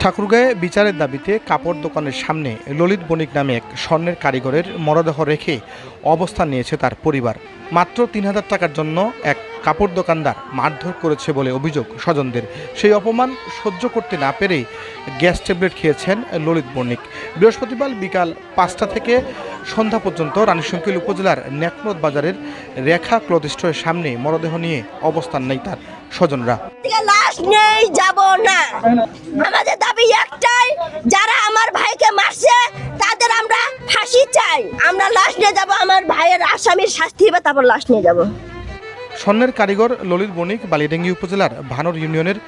ঠাকুরগাঁয়ে বিচারের দাবিতে কাপড় দোকানের সামনে ললিত বণিক নামে এক স্বর্ণের কারিগরের মরদেহ রেখে অবস্থান নিয়েছে তার পরিবার। মাত্র তিন হাজার টাকার জন্য এক কাপড় দোকানদার মারধর করেছে বলে অভিযোগ স্বজনদের। সেই অপমান সহ্য করতে না পেরে গ্যাস ট্যাবলেট খেয়েছেন ললিত বণিক। বৃহস্পতিবার বিকাল পাঁচটা থেকে সন্ধ্যা পর্যন্ত রানীশঙ্কিল উপজেলার নেকমত বাজারের রেখা ক্লথ সামনে মরদেহ নিয়ে অবস্থান নেই তার স্বজনরা। নেই যাব না। আমাদের দাবি একটাই যারা আমার ভাইকে মারছে তাদের আমরা ফাঁসি চাই। আমরা লাশ নিয়ে যাব আমার ভাইয়ের আসামির শাস্তি হবে তারপর লাশ নিয়ে যাব। স্বর্ণের কারিগর ললিত বণিক বালিডাঙ্গি উপজেলার ভানর ইউনিয়নের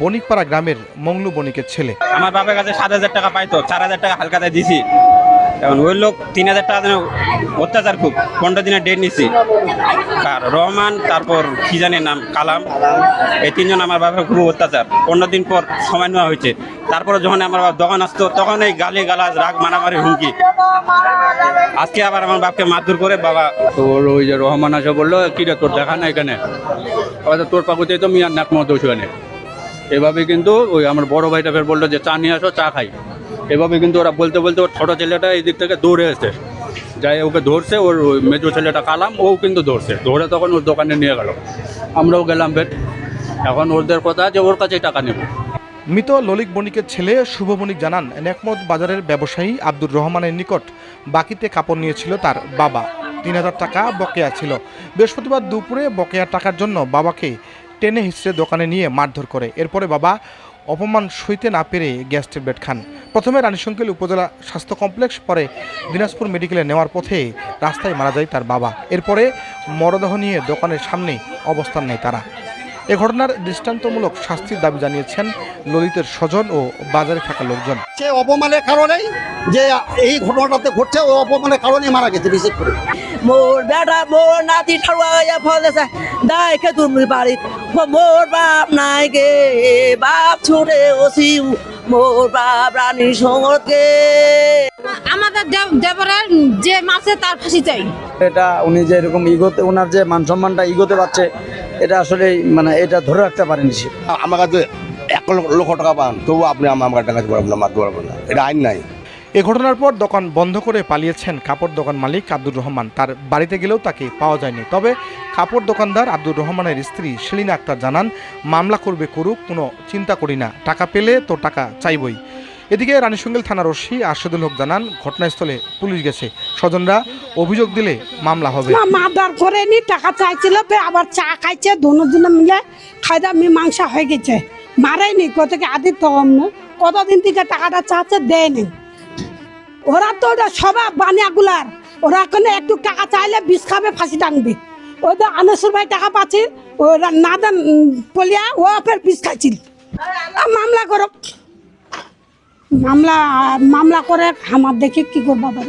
বণিকপাড়া গ্রামের মংলু বণিকের ছেলে। আমার বাবার কাছে সাত হাজার টাকা পাইতো চার হাজার টাকা হালকাতে দিছি। এখন ওই লোক তিন হাজার টাকা যেন অত্যাচার খুব। পনেরো দিনের ডেট নিছি। আর রহমান, তারপর কি জানি নাম? কালাম। এই তিনজন আমার বাপের খুব অত্যাচার। পনেরো দিন পর সময় নেওয়া হয়েছে। তারপরে যখন আমার বাপ দোকান আসতো, তখন এই গালি, গালাজ, রাগ, মারামারি, হুমকি। আজকে আবার আমার বাপকে মারধর করে বাবা তোর ওই যে রহমান আসে বলল, কি রে, তোর দেখা না এখানে? তোর পাকুতেই তো মিয়ার নাক মতো ওখানে এভাবে কিন্তু ওই আমার বড় ভাইটা ফের বলল যে, চা নিয়ে আসো, চা খাই। এভাবে কিন্তু ওরা বলতে বলতে ওর ছোটো ছেলেটা এই দিক থেকে দৌড়ে এসে যাই ওকে ধরছে, ওর মেজো ছেলেটা কালাম, ও কিন্তু ধরছে। ধরে তখন ওর দোকানে নিয়ে গেল। আমরাও গেলাম বেট এখন ওদের কথা যে ওর কাছেই টাকা নেব। মৃত ললিত বণিকের ছেলে শুভ বণিক জানান, নেকমত বাজারের ব্যবসায়ী আব্দুর রহমানের নিকট বাকিতে কাপড় নিয়েছিল তার বাবা। তিন হাজার টাকা বকেয়া ছিল। বৃহস্পতিবার দুপুরে বকেয়া টাকার জন্য বাবাকে টেনে হিসড়ে দোকানে নিয়ে মারধর করে। এরপরে বাবা অপমান সইতে না পেরে গ্যাস ট্যাবলেট খান। প্রথমে রানীশঙ্কিল উপজেলা স্বাস্থ্য কমপ্লেক্স, পরে দিনাজপুর মেডিকেলে নেওয়ার পথে রাস্তায় মারা যায় তার বাবা। এরপরে মরদেহ নিয়ে দোকানের সামনে অবস্থান নেয় তারা। এ ঘটনার দৃষ্টান্তমূলক শাস্তির দাবি জানিয়েছেন ললিতের স্বজন ও বাজারে থাকা লোকজন। সে অপমানের কারণেই যে এই ঘটনাটাতে ঘটছে ওই অপমানের কারণেই মারা গেছে বিশেষ করে। মোর বেটা মোর নাতি ঠাড়ুয়া ফলেছে দায় কে তুমি বাড়ি মোর বাপ নাই গে বাপ ছুটে ওসি মোর বাপ রানী সঙ্গত গে আমাদের দেবরের যে মাসে তার ফাঁসি চাই। এটা উনি যে এরকম ইগোতে ওনার যে মান সম্মানটা ইগোতে পারছে এটা আসলে মানে এটা ধরে রাখতে পারেনি সে। আমার কাছে এক লক্ষ টাকা পান তবু আপনি আমার টাকা পারবেন না মারতে পারবেন না। এটা আইন নাই। এ ঘটনার পর দোকান বন্ধ করে পালিয়েছেন কাপড় দোকান মালিক আব্দুর রহমান। তার বাড়িতে গেলেও তাকে পাওয়া যায়নি। তবে কাপড় দোকানদার আব্দুর রহমানের স্ত্রী সেলিনা আক্তার জানান মামলা করবে করুক কোনো চিন্তা করি না। টাকা পেলে তো টাকা চাইবই। এদিকে রানীশঙ্গেল থানার ওসি আরশদুল হক জানান ঘটনাস্থলে পুলিশ গেছে। স্বজনরা অভিযোগ দিলে মামলা হবে। মারধর করে নি টাকা চাইছিল আবার চা খাইছে দুনো দুজনে মিলে খাইদা মীমাংসা হয়ে গেছে। মারেনি কত আদি না কতদিন থেকে টাকাটা চাচ্ছে দেয়নি। ওরা তো ওটা স্বভাব বানিয়াগুলার। ওরা কোনো একটু টাকা চাইলে বিষ খাবে ফাঁসি টানবে। ওই তো আনেসুর ভাই টাকা পাচ্ছিল ওরা না দেন উম, বলিয়া ও ফের বিষ খাইছিল। মামলা করো। মামলা মামলা করে আমার দেখে কি করব বাবা